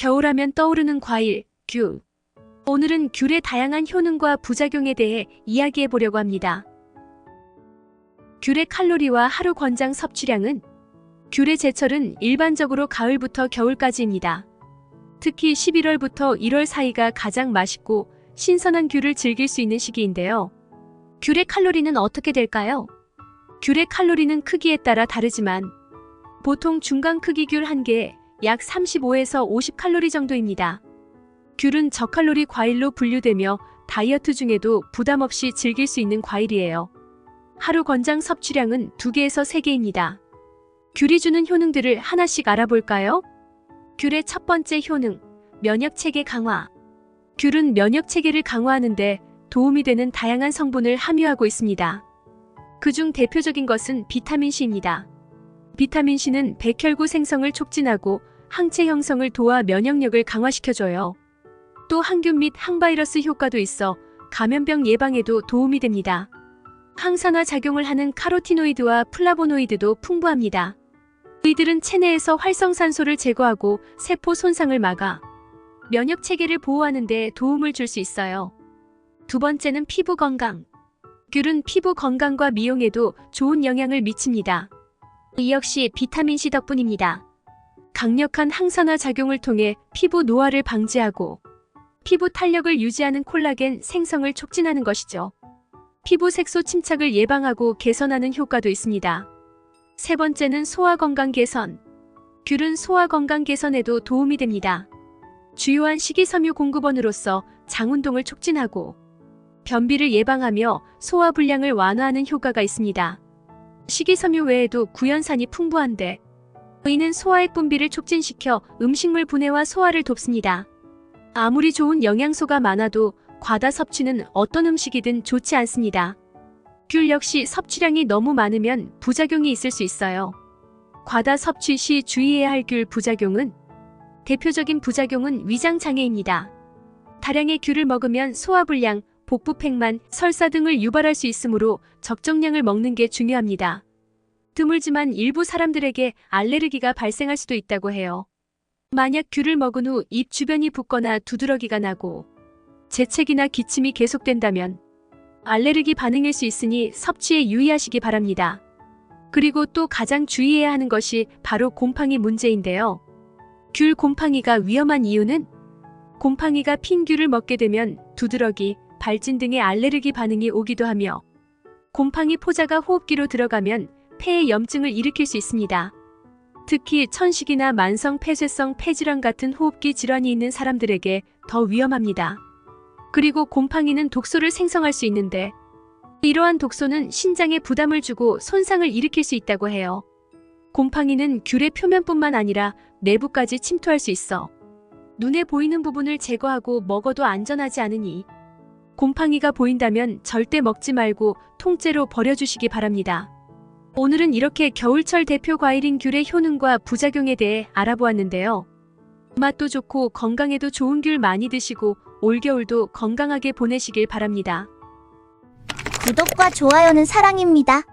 겨울하면 떠오르는 과일, 귤. 오늘은 귤의 다양한 효능과 부작용에 대해 이야기해 보려고 합니다. 귤의 칼로리와 하루 권장 섭취량은 귤의 제철은 일반적으로 가을부터 겨울까지입니다. 특히 11월부터 1월 사이가 가장 맛있고 신선한 귤을 즐길 수 있는 시기인데요. 귤의 칼로리는 어떻게 될까요? 귤의 칼로리는 크기에 따라 다르지만 보통 중간 크기 귤한 개에 약 35에서 50 칼로리 정도입니다. 귤은 저칼로리 과일로 분류되며 다이어트 중에도 부담 없이 즐길 수 있는 과일이에요. 하루 권장 섭취량은 2개에서 3개입니다. 귤이 주는 효능들을 하나씩 알아볼까요? 귤의 첫 번째 효능, 면역 체계 강화. 귤은 면역 체계를 강화하는데 도움이 되는 다양한 성분을 함유하고 있습니다. 그중 대표적인 것은 비타민 C입니다. 비타민 C는 백혈구 생성을 촉진하고 항체 형성을 도와 면역력을 강화시켜줘요. 또 항균 및 항바이러스 효과도 있어 감염병 예방에도 도움이 됩니다. 항산화 작용을 하는 카로티노이드와 플라보노이드도 풍부합니다. 이들은 체내에서 활성산소를 제거하고 세포 손상을 막아 면역 체계를 보호하는 데 도움을 줄 수 있어요. 두 번째는 피부 건강. 귤은 피부 건강과 미용에도 좋은 영향을 미칩니다. 이 역시 비타민C 덕분입니다. 강력한 항산화 작용을 통해 피부 노화를 방지하고 피부 탄력을 유지하는 콜라겐 생성을 촉진하는 것이죠. 피부 색소 침착을 예방하고 개선하는 효과도 있습니다. 세 번째는 소화 건강 개선. 귤은 소화 건강 개선에도 도움이 됩니다. 주요한 식이섬유 공급원으로서 장 운동을 촉진하고 변비를 예방하며 소화 불량을 완화하는 효과가 있습니다. 식이섬유 외에도 구연산이 풍부한데 이는 소화액 분비를 촉진시켜 음식물 분해와 소화를 돕습니다. 아무리 좋은 영양소가 많아도 과다 섭취는 어떤 음식이든 좋지 않습니다. 귤 역시 섭취량이 너무 많으면 부작용이 있을 수 있어요. 과다 섭취 시 주의해야 할 귤 부작용은 대표적인 부작용은 위장 장애입니다. 다량의 귤을 먹으면 소화불량, 복부팽만, 설사 등을 유발할 수 있으므로 적정량을 먹는 게 중요합니다. 드물지만 일부 사람들에게 알레르기가 발생할 수도 있다고 해요. 만약 귤을 먹은 후 입 주변이 붓거나 두드러기가 나고 재채기나 기침이 계속된다면 알레르기 반응일 수 있으니 섭취에 유의하시기 바랍니다. 그리고 또 가장 주의해야 하는 것이 바로 곰팡이 문제인데요. 귤 곰팡이가 위험한 이유는 곰팡이가 핀 귤을 먹게 되면 두드러기, 발진 등의 알레르기 반응이 오기도 하며 곰팡이 포자가 호흡기로 들어가면 폐에 염증을 일으킬 수 있습니다. 특히 천식이나 만성 폐쇄성 폐질환 같은 호흡기 질환이 있는 사람들에게 더 위험합니다. 그리고 곰팡이는 독소를 생성할 수 있는데 이러한 독소는 신장에 부담을 주고 손상을 일으킬 수 있다고 해요. 곰팡이는 귤의 표면뿐만 아니라 내부까지 침투할 수 있어 눈에 보이는 부분을 제거하고 먹어도 안전하지 않으니 곰팡이가 보인다면 절대 먹지 말고 통째로 버려주시기 바랍니다. 오늘은 이렇게 겨울철 대표 과일인 귤의 효능과 부작용에 대해 알아보았는데요. 맛도 좋고 건강에도 좋은 귤 많이 드시고 올겨울도 건강하게 보내시길 바랍니다. 구독과 좋아요는 사랑입니다.